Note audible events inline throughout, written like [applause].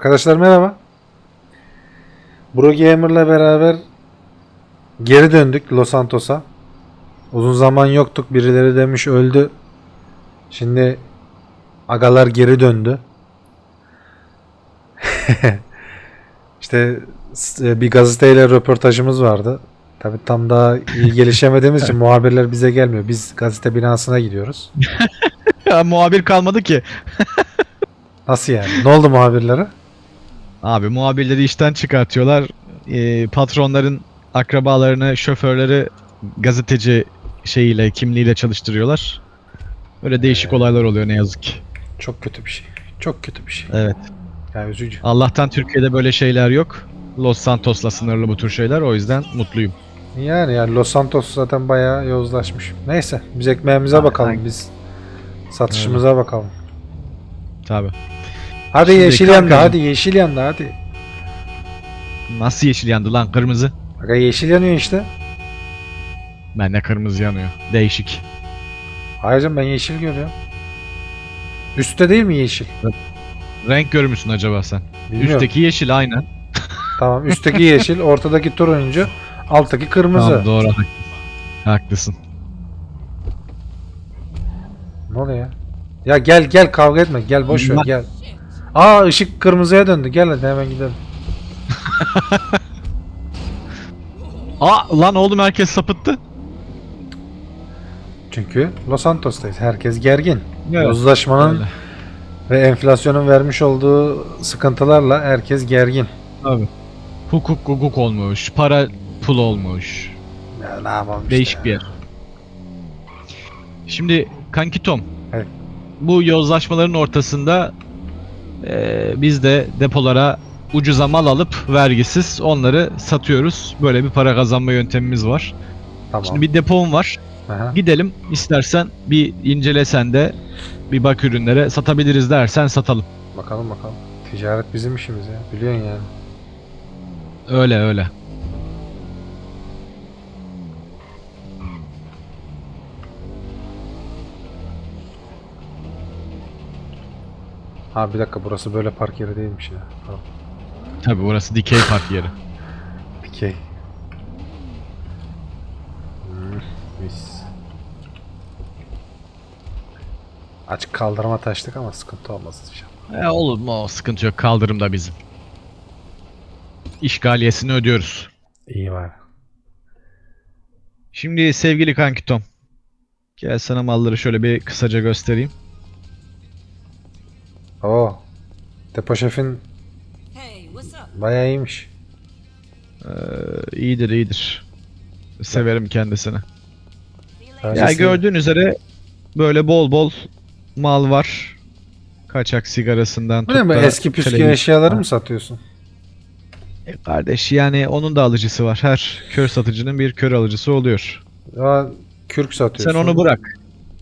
Arkadaşlar merhaba. Bro Gamer'la beraber geri döndük Los Santos'a. Uzun zaman yoktuk. Birileri demiş öldü. Şimdi agalar geri döndü. [laughs] işte s- bir gazeteyle röportajımız vardı. Tabi tam daha iyi gelişemediğimiz için [laughs] muhabirler bize gelmiyor. Biz gazete binasına gidiyoruz. [laughs] Ya muhabir kalmadı ki. Nasıl yani? Ne oldu muhabirlere? Abi muhabirleri işten çıkartıyorlar. Ee, patronların akrabalarını, şoförleri gazeteci şeyiyle, kimliğiyle çalıştırıyorlar. Böyle değişik olaylar oluyor ne yazık ki. Çok kötü bir şey. Çok kötü bir şey. Evet. Ya üzücü. Allah'tan Türkiye'de böyle şeyler yok. Los Santos'la sınırlı bu tür şeyler. O yüzden mutluyum. Yani yani Los Santos zaten bayağı yozlaşmış. Neyse biz ekmeğimize bakalım biz. Satışımıza bakalım. Tabi. Hadi Şimdi yeşil yandı hadi yeşil yandı hadi. Nasıl yeşil yandı lan kırmızı? Aga yeşil yanıyor işte. Bende kırmızı yanıyor. Değişik. Hayır canım ben yeşil görüyorum. Üstte değil mi yeşil? Renk görmüşsün acaba sen? Bilmiyorum. Üstteki yeşil aynen. Tamam üstteki [laughs] yeşil, ortadaki turuncu, alttaki kırmızı. Tamam doğru. haklısın. Haklısın. Ne oluyor ya? Ya gel gel kavga etme gel boş ver Bak- gel. Aa ışık kırmızıya döndü gel hadi hemen gidelim. [laughs] Aa lan oğlum herkes sapıttı. Çünkü Los Santos'tayız. Herkes gergin. Evet, Yozlaşmanın öyle. ve enflasyonun vermiş olduğu sıkıntılarla herkes gergin. Abi. Hukuk hukuk olmuş. Para pul olmuş. Ya ne yapalım işte Değişik ya. bir yer. Şimdi kanki Tom. Evet. Bu yozlaşmaların ortasında eee, biz de depolara ucuza mal alıp vergisiz onları satıyoruz. Böyle bir para kazanma yöntemimiz var. Tamam. Şimdi bir depom var. Aha. Gidelim istersen bir incelesen de bir bak ürünlere satabiliriz dersen satalım. Bakalım bakalım. Ticaret bizim işimiz ya. Biliyorsun yani. Öyle öyle. Ha bir dakika burası böyle park yeri değilmiş ya. Tamam. Tabi burası dikey park yeri. Dikey. Hmm, mis. Açık kaldırıma taştık ama sıkıntı olmaz inşallah. E, olur mu? O sıkıntı yok. Kaldırım da bizim. İşgaliyesini ödüyoruz. İyi var. Şimdi sevgili kanki Tom. Gel sana malları şöyle bir kısaca göstereyim. Oo. Depo şefin bayağı iyiymiş. Ee, iyidir iyidir. Severim kendisini. Ya Öncesi- gördüğün üzere böyle bol bol mal var. Kaçak sigarasından Bu ne eski püskü eşyaları mı satıyorsun? E kardeş yani onun da alıcısı var. Her kör satıcının bir kör alıcısı oluyor. Ya kürk satıyorsun. Sen onu bırak.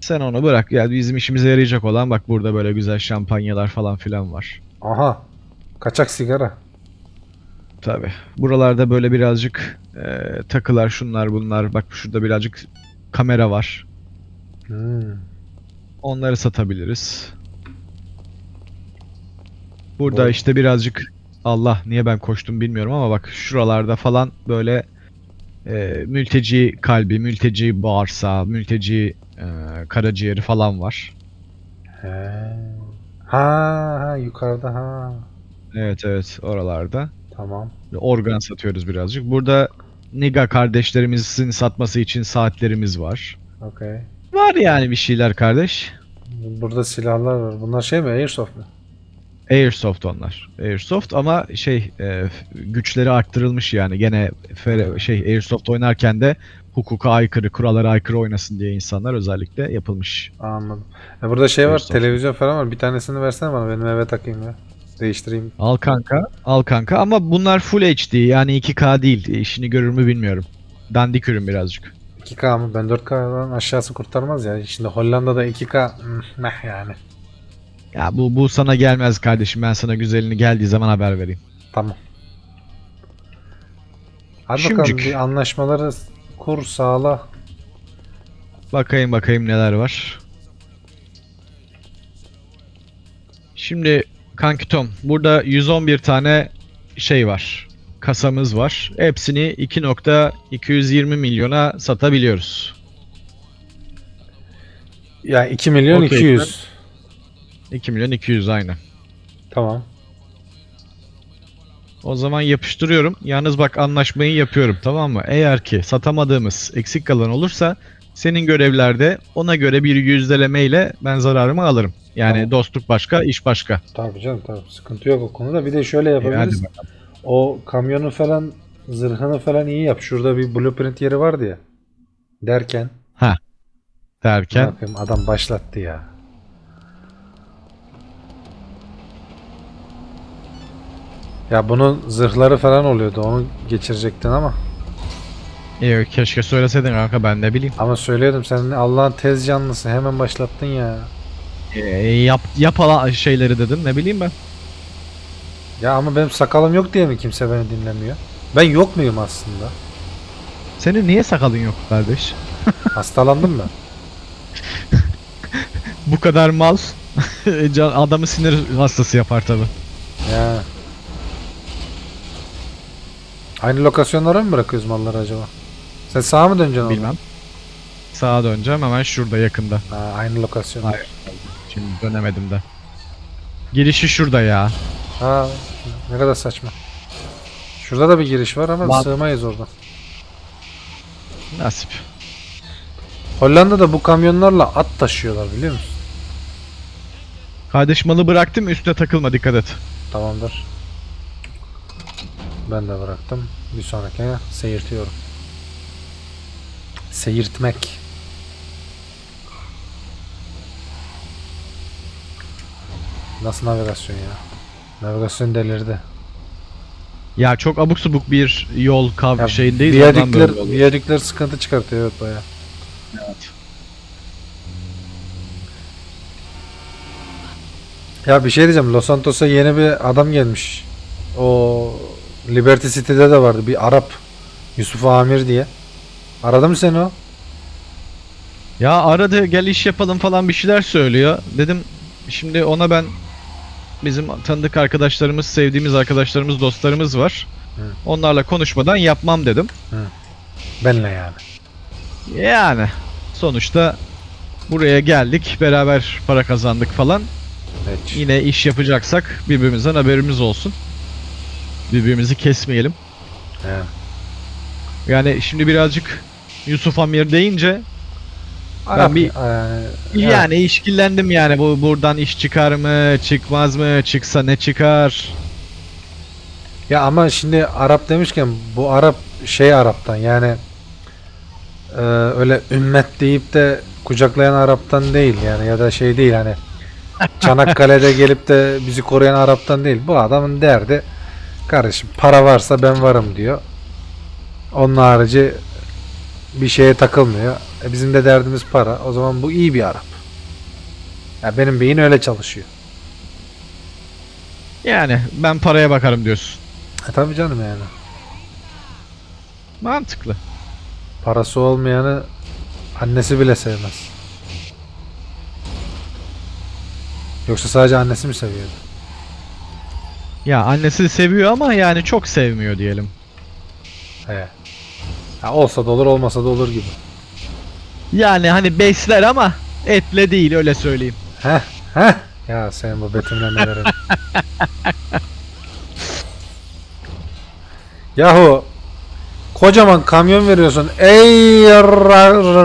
Sen onu bırak. Ya bizim işimize yarayacak olan bak burada böyle güzel şampanyalar falan filan var. Aha. Kaçak sigara. Tabi. Buralarda böyle birazcık e, takılar şunlar bunlar. Bak şurada birazcık kamera var. Hmm. Onları satabiliriz. Burada Doğru. işte birazcık Allah niye ben koştum bilmiyorum ama bak şuralarda falan böyle e, mülteci kalbi, mülteci bağırsağı, mülteci e, karaciğeri falan var. He. Ha, ha yukarıda ha. Evet evet oralarda. Tamam. Organ satıyoruz birazcık. Burada Niga kardeşlerimizin satması için saatlerimiz var. Okey. Var yani bir şeyler kardeş. Burada silahlar var. Bunlar şey mi? Airsoft mu? Airsoft onlar. Airsoft ama şey e, güçleri arttırılmış yani gene fere- şey Airsoft oynarken de hukuka aykırı, kurallara aykırı oynasın diye insanlar özellikle yapılmış. Anladım. E burada şey var. Airsoft. Televizyon falan var. Bir tanesini versene bana. Benim eve takayım ya. Değiştireyim. Al kanka, al kanka ama bunlar full HD yani 2K değil. İşini görür mü bilmiyorum. Dandik ürün birazcık. 2K mı? Ben 4K'dan aşağısı kurtarmaz ya. Şimdi Hollanda'da 2K hmm, meh yani. Ya bu bu sana gelmez kardeşim. Ben sana güzelini geldiği zaman haber vereyim. Tamam. Hadi bakalım Şimdicik. bir anlaşmaları kur sağla. Bakayım bakayım neler var. Şimdi Kanki Tom, burada 111 tane şey var. Kasamız var. Hepsini 2.220 milyona satabiliyoruz. Ya 2 milyon Okey, 200. 2 milyon 200 aynı. Tamam. O zaman yapıştırıyorum. Yalnız bak anlaşmayı yapıyorum tamam mı? Eğer ki satamadığımız eksik kalan olursa senin görevlerde ona göre bir yüzdeleme ile ben zararımı alırım. Yani Tamam. dostluk başka, iş başka. Tabii canım tabii. Sıkıntı yok o konuda. Bir de şöyle E, yapabiliriz. bakalım. O kamyonu falan zırhını falan iyi yap. Şurada bir blueprint yeri vardı ya. Derken. Ne Derken yapayım? Adam başlattı ya. Ya bunun zırhları falan oluyordu. Onu geçirecektin ama. e, keşke söyleseydin kanka ben ne bileyim. Ama söylüyordum sen Allah'ın tez canlısı. Hemen başlattın ya. E, yap yap ala- şeyleri dedim ne bileyim ben. Ya ama benim sakalım yok diye mi kimse beni dinlemiyor? Ben yok muyum aslında? Senin niye sakalın yok kardeş? [laughs] Hastalandım mı? Bu kadar mal [laughs] can- adamı sinir hastası yapar tabi. Ya. Aynı lokasyonlara mı bırakıyoruz malları acaba? Sen sağa mı döneceksin oradan? Bilmem. Sağa döneceğim hemen şurada yakında. Ha, aynı lokasyon. Hayır. Şimdi dönemedim de. Girişi şurada ya. Ha, ne kadar saçma. Şurada da bir giriş var ama Lan- sığmayız oradan. Nasip. Hollanda'da bu kamyonlarla at taşıyorlar biliyor musun? Kardeş malı bıraktım üstüne takılma dikkat et. Tamamdır. Ben de bıraktım. Bir sonrakine seyirtiyorum. Seyirtmek. Nasıl navigasyon ya? Navigasyon delirdi. Ya çok abuk subuk bir yol kav şeyindeyiz oluyor. viyadükler sıkıntı çıkartıyor evet baya. Evet. Ya bir şey diyeceğim. Los Santos'a yeni bir adam gelmiş. O Liberty City'de de vardı. Bir Arap. Yusuf Amir diye. Aradı mı seni o? Ya aradı gel iş yapalım falan bir şeyler söylüyor. Dedim şimdi ona ben bizim tanıdık arkadaşlarımız, sevdiğimiz arkadaşlarımız, dostlarımız var. Hı. Onlarla konuşmadan yapmam dedim. Benle yani. Yani sonuçta buraya geldik, beraber para kazandık falan. Hiç. Yine iş yapacaksak birbirimizden haberimiz olsun. Birbirimizi kesmeyelim. Yani. Yani şimdi birazcık Yusuf Amir deyince Arap bir- yani, yani işkillendim yani bu buradan iş çıkar mı, çıkmaz mı, çıksa ne çıkar? Ya ama şimdi Arap demişken bu Arap şey Arap'tan yani e, öyle ümmet deyip de kucaklayan Arap'tan değil yani ya da şey değil hani [laughs] Çanakkale'de gelip de bizi koruyan Arap'tan değil. Bu adamın derdi kardeşim para varsa ben varım diyor. Onun harici bir şeye takılmıyor. E bizim de derdimiz para. O zaman bu iyi bir Arap. Ya benim beyin öyle çalışıyor. Yani ben paraya bakarım diyorsun. E tabii canım yani. Mantıklı. Parası olmayanı annesi bile sevmez. Yoksa sadece annesi mi seviyordu? Ya annesi seviyor ama yani çok sevmiyor diyelim. He. Ha, olsa da olur olmasa da olur gibi. Yani hani besler ama etle değil öyle söyleyeyim. Heh heh. Ya senin bu betimlemelerin. [laughs] Yahu kocaman kamyon veriyorsun. Ey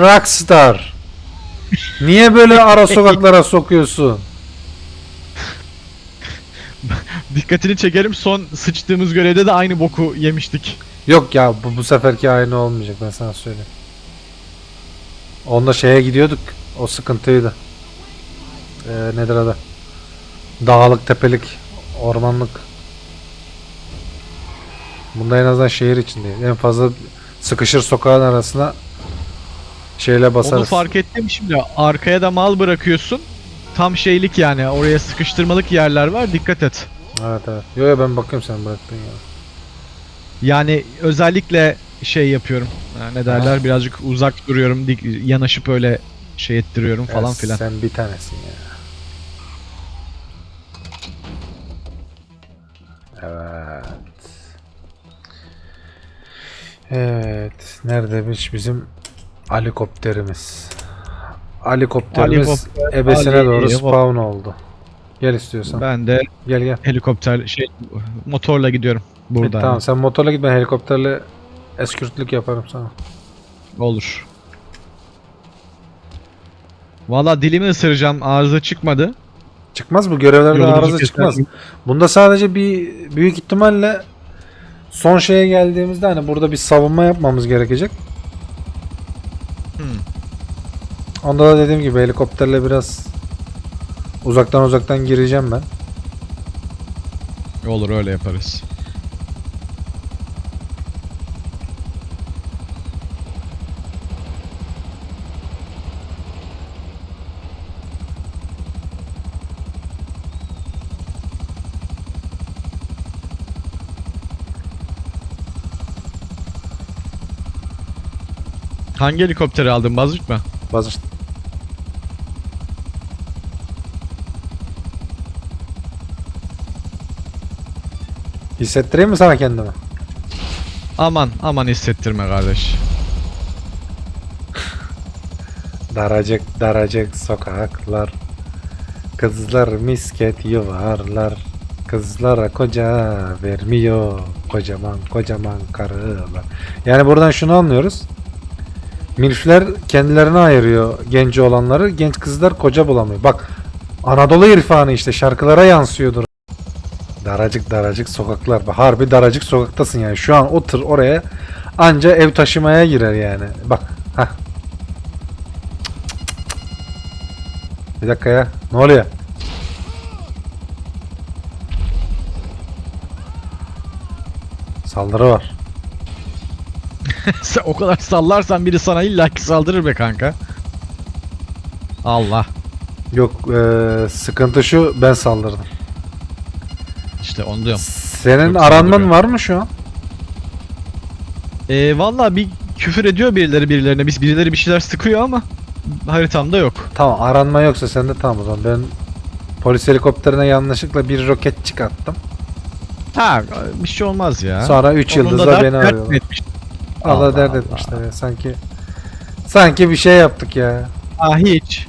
rockstar. Niye böyle ara sokaklara sokuyorsun? Dikkatini çekerim son sıçtığımız görevde de aynı boku yemiştik. Yok ya bu, bu seferki aynı olmayacak ben sana söyleyeyim. Onda şeye gidiyorduk. O sıkıntıydı. Ee, nedir adı? Dağlık, tepelik, ormanlık. Bunda en azından şehir içindeyiz. En fazla sıkışır sokağın arasına şeyle basarız. Onu fark ettim şimdi. Arkaya da mal bırakıyorsun. Tam şeylik yani. Oraya sıkıştırmalık yerler var. Dikkat et. Evet evet. Yo yo ben bakıyorum sen bıraktın ya. Yani özellikle şey yapıyorum. Ha, Ne derler? Birazcık uzak duruyorum. dik- Yanaşıp öyle şey ettiriyorum falan filan. Sen bir tanesin ya. Evet. Evet. Neredeymiş bizim helikopterimiz? Helikopterimiz Helikopter, ebesine doğru spawn oldu. Gel istiyorsan. Ben de Gel gel. helikopter şey motorla gidiyorum Bir, buradan. tamam sen motorla git ben helikopterle eskürtlük yaparım sana. Olur. Valla dilimi ısıracağım arıza çıkmadı. Çıkmaz bu görevlerde Yolumuzu arıza çıkmaz. Bunda sadece bir büyük ihtimalle son şeye geldiğimizde hani burada bir savunma yapmamız gerekecek. Hmm. Onda da dediğim gibi helikopterle biraz uzaktan uzaktan gireceğim ben. Olur öyle yaparız. Hangi helikopteri aldın Bazık mı? Bazı Hissettireyim mi sana kendimi? Aman aman hissettirme kardeş. [laughs] Daracık daracık sokaklar. Kızlar misket yuvarlar. Kızlara koca vermiyor. Kocaman kocaman karılar. Yani buradan şunu anlıyoruz. Milfler kendilerine ayırıyor genci olanları. Genç kızlar koca bulamıyor. Bak Anadolu irfanı işte şarkılara yansıyordur Daracık daracık sokaklar Harbi daracık sokaktasın yani Şu an o tır oraya Anca ev taşımaya girer yani Bak hah Bir dakika ya. Ne oluyor? Saldırı var. Sen [laughs] o kadar sallarsan biri sana illaki saldırır be kanka. Allah. Yok eee, sıkıntı şu ben saldırdım. İşte onu diyorum. Senin Yok, aranman var mı şu an? Ee, Valla bir küfür ediyor birileri birilerine. Biz birileri bir şeyler sıkıyor ama haritamda yok. Tamam aranma yoksa sende tamam o zaman. Ben polis helikopterine yanlışlıkla bir roket çıkarttım. Ha bir şey olmaz ya. Sonra 3 Onun da yıldızla beni arıyorlar. Allah, Allah dert etmişler ya sanki. Sanki bir şey yaptık ya. Ha hiç.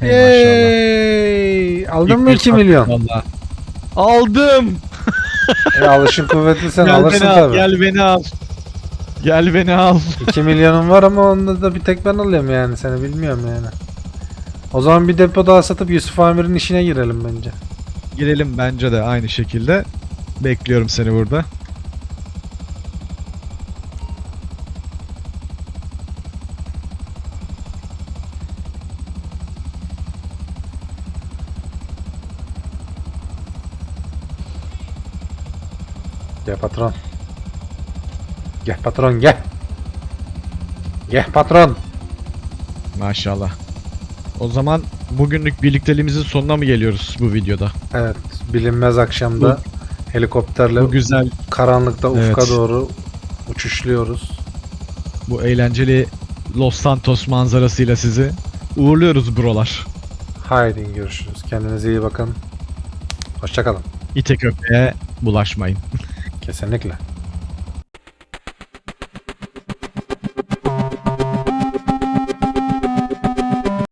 Hey! Aldın mı İlk 2 bir milyon? Vallahi. Aldım. [laughs] E, alışın kuvvetli sen gel alırsın beni al, tabii. gel beni al. Gel beni al. 2 [laughs] milyonum var ama onda da bir tek ben alıyorum yani seni bilmiyorum yani. O zaman bir depo daha satıp Yusuf Amir'in işine girelim bence. Girelim bence de aynı şekilde. Bekliyorum seni burada. Gel patron. Gel patron gel. Gel patron. Maşallah. O zaman bugünlük birlikteliğimizin sonuna mı geliyoruz bu videoda? Evet bilinmez akşamda helikopterle Bu güzel, karanlıkta ufka Evet. doğru uçuşluyoruz. bu eğlenceli Los Santos manzarasıyla sizi uğurluyoruz brolar. Haydi görüşürüz. Kendinize iyi bakın. Hoşçakalın. İte köpeğe bulaşmayın. [laughs] Kesinlikle.